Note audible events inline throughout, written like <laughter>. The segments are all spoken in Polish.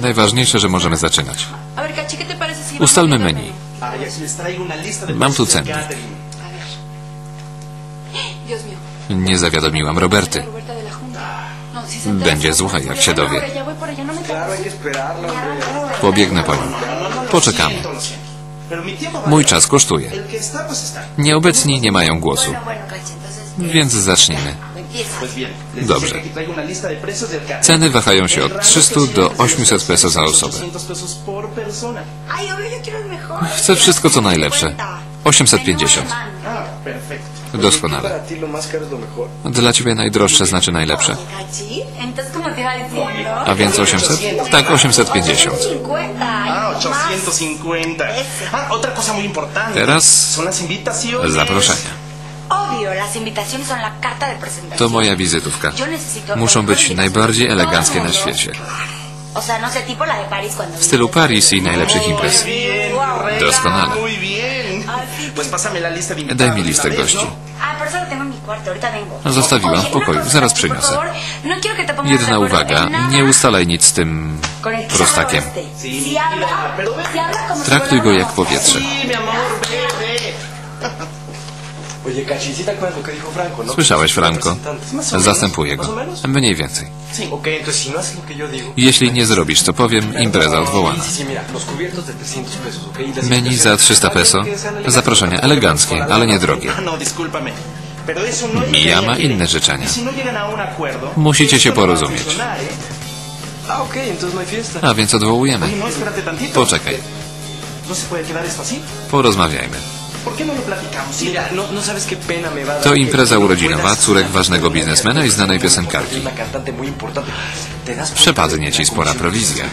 Najważniejsze, że możemy zaczynać. Ustalmy menu. Mam tu cennik. Nie zawiadomiłam Roberty. Będzie zła, jak się dowie. Pobiegnę po nią. Poczekamy. Mój czas kosztuje. Nieobecni nie mają głosu. Więc zacznijmy. Dobrze. Ceny wahają się od 300 do 800 peso za osobę. Chcę wszystko co najlepsze. 850. Doskonale. Dla ciebie najdroższe znaczy najlepsze. A więc 800? Tak, 850. Teraz zaproszenia. To moja wizytówka. Muszą być najbardziej eleganckie na świecie. W stylu Paris i najlepszych imprez. Doskonale. Daj mi listę gości. No, zostawiłam w pokoju, zaraz przyniosę. Jedna uwaga, nie ustalaj nic z tym prostakiem. Traktuj go jak powietrze. Słyszałeś, Franco. Zastępuję go. Mniej więcej. Jeśli nie zrobisz, co powiem, impreza odwołana. Menu za 300 peso. Zaproszenie eleganckie, ale nie drogie. <laughs> Mija ma inne życzenia. Musicie się porozumieć. A więc odwołujemy. Poczekaj. Porozmawiajmy. To impreza urodzinowa córek ważnego biznesmena i znanej piosenkarki. Przepadnie ci spora prowizja.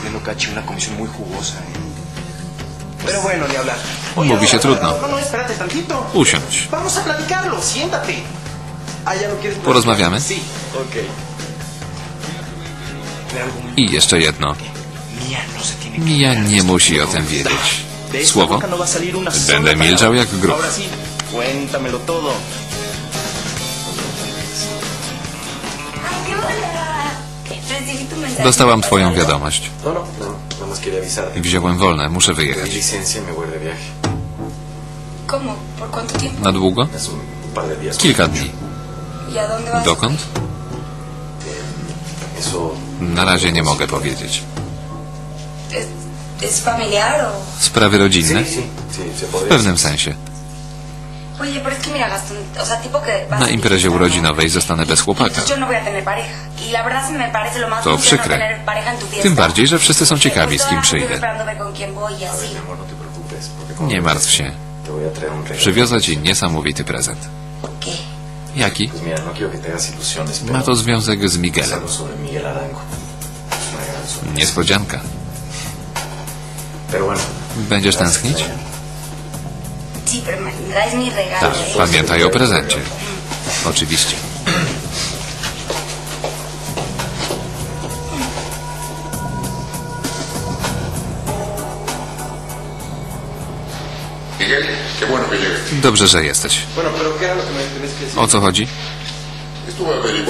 Mówi się trudno. Usiądź. Porozmawiamy? I jeszcze jedno. Mia nie musi o tym wiedzieć. Słowo? Będę milczał jak grób. Dostałam twoją wiadomość. Wziąłem wolne, muszę wyjechać. Na długo? Kilka dni. Dokąd? Na razie nie mogę powiedzieć. Sprawy rodzinne? W pewnym sensie. Na imprezie urodzinowej zostanę bez chłopaka. To przykre. Tym bardziej, że wszyscy są ciekawi, z kim przyjdę. Nie martw się. Przywiozę ci niesamowity prezent. Jaki? Ma to związek z Miguelem. Niespodzianka. Będziesz tęsknić? Tak, pamiętaj o prezencie. Oczywiście. Dobrze, że jesteś. O co chodzi?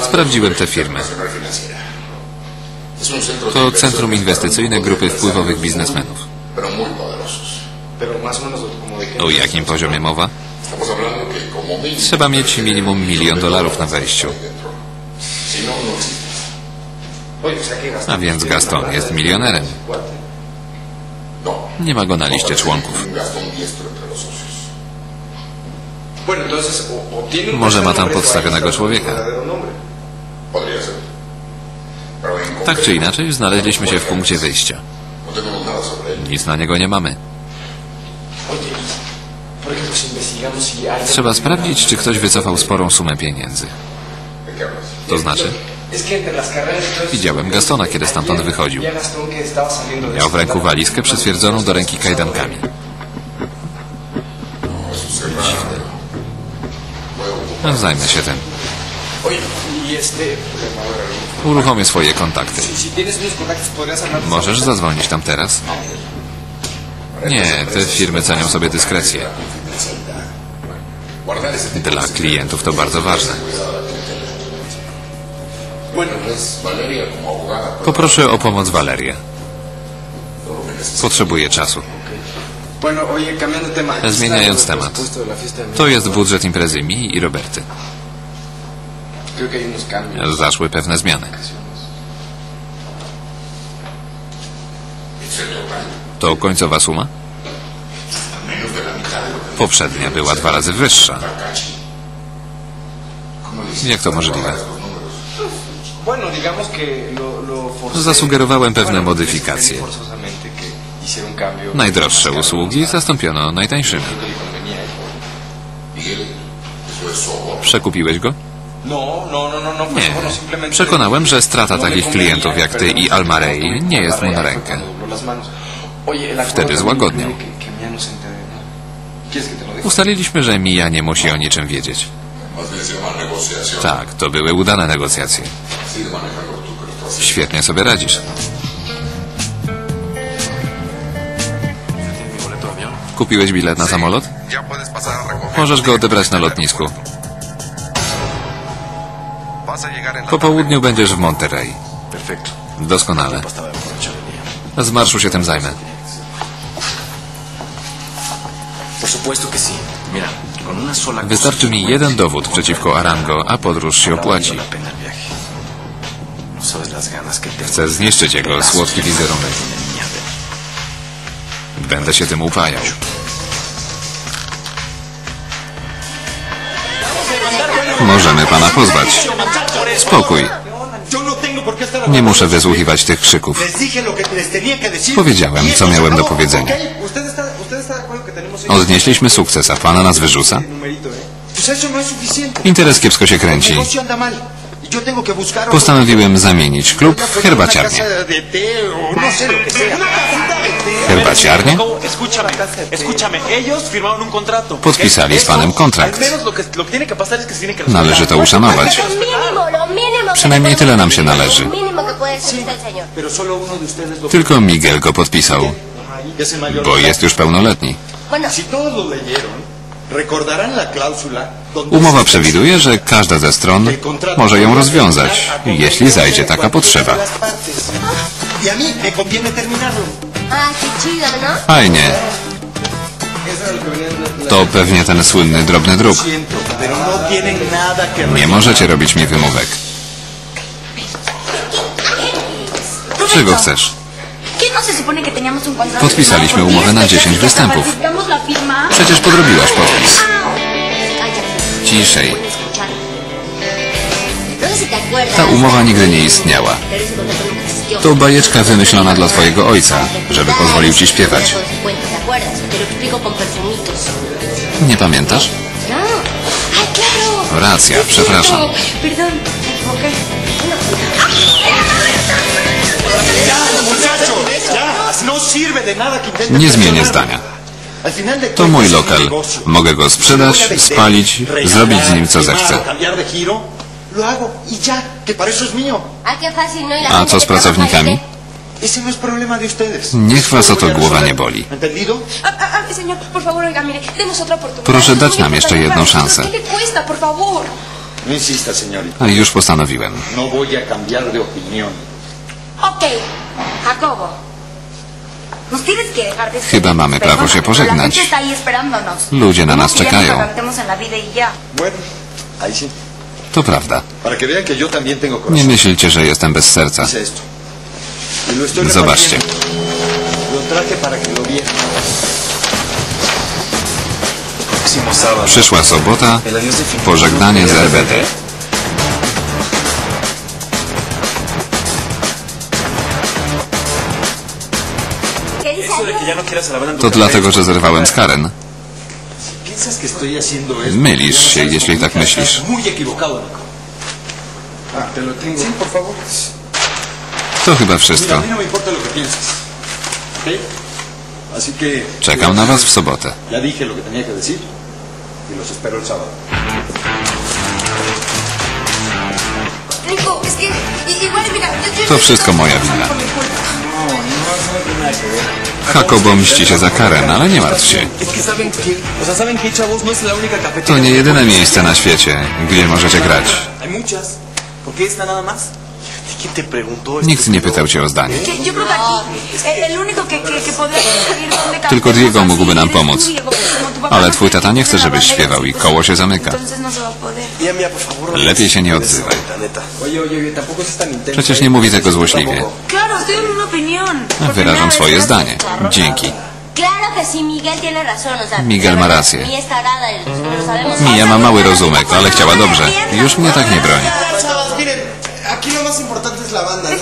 Sprawdziłem te firmy. To centrum inwestycyjne grupy wpływowych biznesmenów. O jakim poziomie mowa? Trzeba mieć minimum milion dolarów na wejściu. A więc Gaston jest milionerem. Nie ma go na liście członków. Może ma tam podstawionego człowieka. Tak czy inaczej, znaleźliśmy się w punkcie wyjścia. Nic na niego nie mamy. Trzeba sprawdzić, czy ktoś wycofał sporą sumę pieniędzy. To znaczy? Widziałem Gastona, kiedy stamtąd wychodził. Miał w ręku walizkę przytwierdzoną do ręki kajdankami. No, zajmę się tym. Uruchomię swoje kontakty. Możesz zadzwonić tam teraz? Nie, te firmy cenią sobie dyskrecję. Dla klientów to bardzo ważne. Poproszę o pomoc Walerię. Potrzebuję czasu. Zmieniając temat. To jest budżet imprezy mi i Roberty. Zaszły pewne zmiany. To końcowa suma? Poprzednia była dwa razy wyższa. Jak to możliwe? Zasugerowałem pewne modyfikacje. Najdroższe usługi zastąpiono najtańszymi. Przekupiłeś go? Nie. Przekonałem, że strata takich klientów jak ty i Almarei nie jest mu na rękę. Wtedy złagodniał. Ustaliliśmy, że Mija nie musi o niczym wiedzieć. Tak, to były udane negocjacje. Świetnie sobie radzisz. Kupiłeś bilet na samolot? Możesz go odebrać na lotnisku. Po południu będziesz w Monterrey. Doskonale. Z marszu się tym zajmę. Wystarczy mi jeden dowód przeciwko Arango, a podróż się opłaci. Chcę zniszczyć jego słodki wizerunek. Będę się tym upajał. Możemy pana pozwać. Spokój. No Nie muszę wysłuchiwać tych krzyków. Powiedziałem, Y co miałem do powiedzenia. Ok, ¿Usted está, usted está de acuerdo que tenemos ese Odnieśliśmy sukces, a pana nas wyrzuca? eh? No. Interes kiepsko się kręci. Postanowiłem zamienić klub w herbaciarnię. no. Herbaciarnię? Podpisali z panem kontrakt. Należy to uszanować. Przynajmniej le tyle nam się należy. Tylko Miguel go podpisał, bo jest już pełnoletni. Umowa przewiduje, że każda ze stron może ją rozwiązać, jeśli zajdzie taka potrzeba. Fajnie. To pewnie ten słynny drobny druk. Nie możecie robić mi wymówek. Czego chcesz? Podpisaliśmy umowę na 10 10 meses? występów. Przecież podrobiłaś podpis. Ciszej. No. Ta umowa nigdy nie istniała. To bajeczka wymyślona dla twojego ojca, żeby pozwolił ci śpiewać. Nie pamiętasz? No. Racja, przepraszam. No intenten Nie zmienię zdania. To mój lokal. Mogę go sprzedać, a spalić, zrobić z nim co zechcę. fácil, ¿no? Y A co z pracownikami? Ese no. Niech was o to a głowa nie boli. Proszę dać nam jeszcze jedną szansę. No. A już postanowiłem. No voy a cambiar de opinión. Ok, Jacobo. Chyba mamy prawo się pożegnać. Ludzie na ¿Cómo nas czekają. y. To prawda. Nie myślcie, że jestem bez serca. Y Zobaczcie. Przyszła sobota, pożegnanie z RBD. To café, dlatego, że zerwałem z Karen. Mylisz się, jeśli tak myślisz. Favor. To chyba wszystko. no. Czekam na was w sobotę. To wszystko moja wina. Jacobo mści się za Karen, ale nie martw się. To nie jedyne miejsce na świecie, gdzie możecie grać. Nikt nie pytał cię o zdanie. Tylko Diego mógłby nam pomóc. Ale no twój tata nie chce, żebyś śpiewał i koło się zamyka. No por favor. Lepiej się nie odzywaj. Przecież ¿eh? nie mówi tego złośliwie. Wyrażam swoje zdanie. Dzięki. Miguel ma rację. Mija ma mały rozumek, ale chciała dobrze. Już mnie tak nie broni.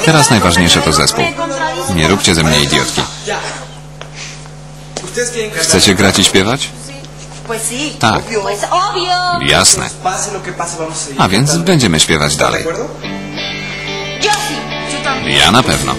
Teraz najważniejsze to zespół. Nie róbcie ze mnie idiotki. Chcecie grać i śpiewać? Tak, jasne. A więc będziemy śpiewać ¿De dalej. Ja na pewno.